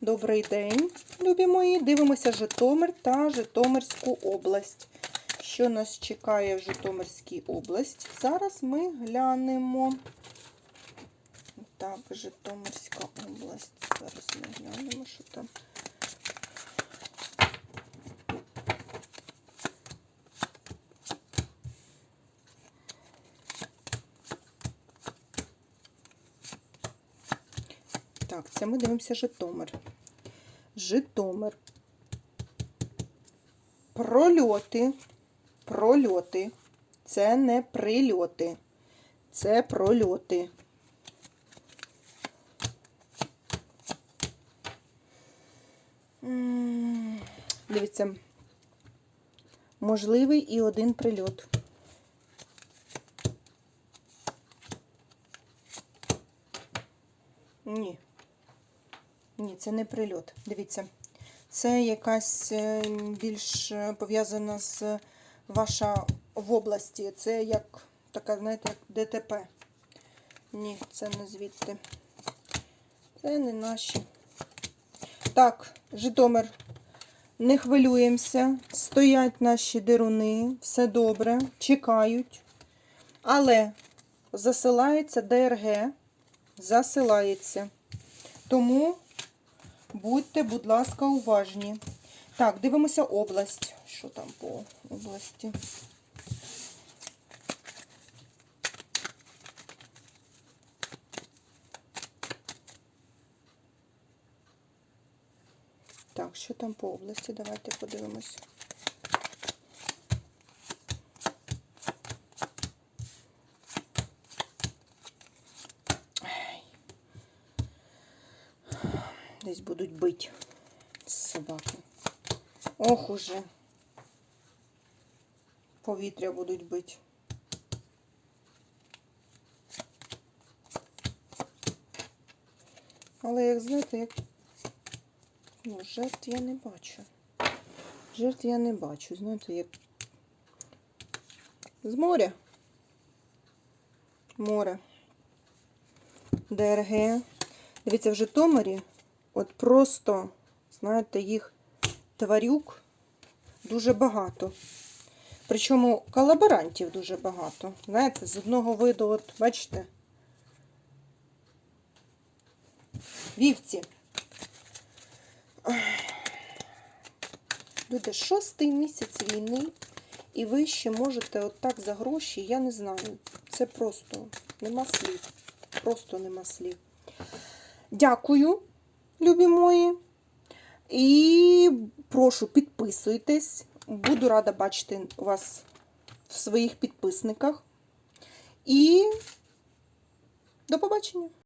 Добрий день, любі мої. Дивимося Житомир та Житомирську область. Що нас чекає в Житомирській області? Зараз ми глянемо. Так, Житомирська область. Зараз ми глянемо, що там. Так, це ми дивимося Житомир. Житомир. Прольоти. Прольоти. Це не прильоти. Це прольоти. Дивіться. Можливий і один прильот. Ні. Ні, це не прильот. Дивіться. Це якась е, більш е, пов'язана з ваша в області. Це як така, знаєте, як ДТП. Ні, це не звідти. Це не наші. Так, Житомир. Не хвилюємося. Стоять наші деруни. Все добре. Чекають. Але засилається ДРГ. Засилається. Тому будьте, будь ласка, уважні. Так, дивимося область. Що там по області? Так, що там по області? Давайте подивимось. Десь будуть бить собаки. Ох уже. Повітря будуть бити. Але як знаєте, як Ну, жертв я не бачу. Жертв я не бачу. Знаєте, як з моря. Море. ДРГ. Дивіться, в Житомирі от просто, знаєте, їх тварюк дуже багато. Причому колаборантів дуже багато. Знаєте, з одного виду, от, бачите, вівці. Люди, шостий місяць війни, і ви ще можете отак за гроші, я не знаю. Це просто нема слів. Просто нема слів. Дякую, любі мої. І прошу, підписуйтесь. Буду рада бачити вас в своїх підписниках. І до побачення!